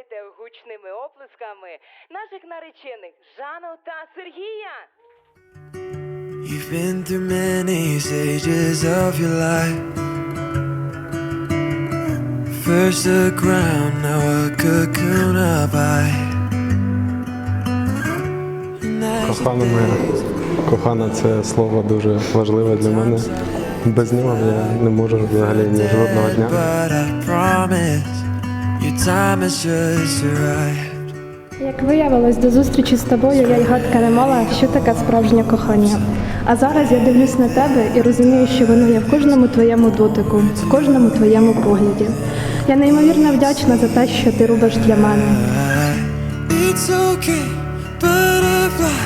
Зустрічайте гучними оплесками наших наречених Жанну та Сергія. You've been through many stages of your life. First the ground, now a cocoon of the Кохана моя, кохана це слово дуже важливе для мене. Без нього я не можу взагалі ні жодного дня. Як виявилось до зустрічі з тобою, я й гадка не мала, що таке справжнє кохання. А зараз я дивлюсь на тебе і розумію, що воно є в кожному твоєму дотику, в кожному твоєму погляді. Я неймовірно вдячна за те, що ти робиш для мене. It's okay, butterfly.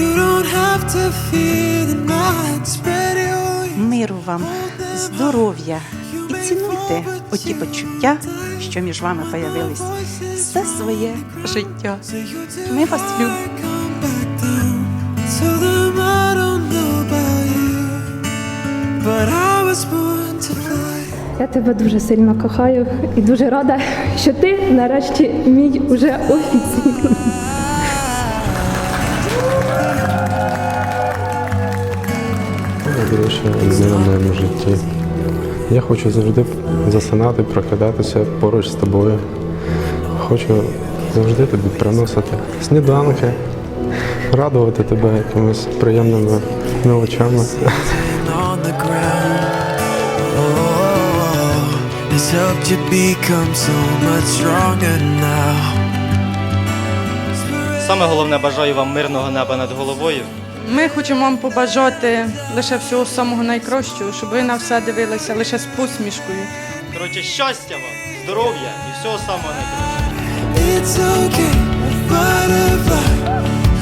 You don't have to fear the night. Spread your wings. Миру вам, здоров'я і цінуйте оті почуття, що між вами появились все своє життя. Ми вас любимо. Я тебе дуже сильно кохаю і дуже рада, що ти нарешті мій уже офіційно. Найбільше людина в моєму житті. Я хочу завжди засинати, прокидатися поруч з тобою. Хочу завжди тобі приносити сніданки, радувати тебе якимись приємними мелочами. Саме головне бажаю вам мирного неба над головою. Ми хочемо вам побажати лише всього самого найкращого, щоб ви на все дивилися лише з посмішкою. Коротше, щастя вам, здоров'я і всього самого найкращого. It's okay, butterfly.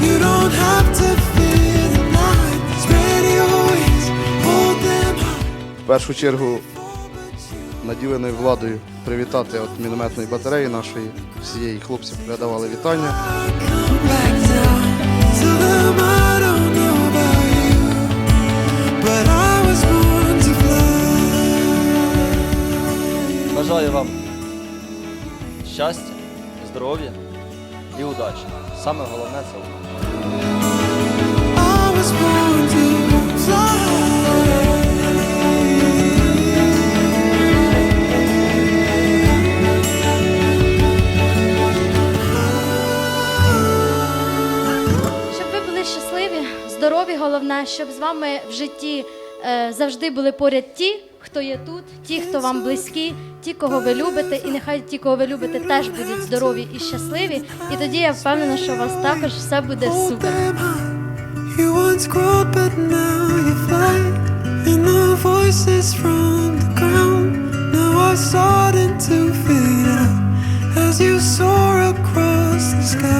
You don't have to fear the night. Spread your wings, hold them high. в першу чергу наділеною владою привітати от мінометної батареї нашої, всієї хлопців передавали вітання. Come back down. Бажаю вам щастя, здоров'я і удачі. Саме головне це. Щоб ви були щасливі, здорові, головне, щоб з вами в житті е, завжди були поряд ті, хто є тут, ті, хто вам близькі, ті, кого ви любите, і нехай ті, кого ви любите, теж будуть здорові і щасливі. І тоді я впевнена, що у вас також все буде супер. as you soar across the sky.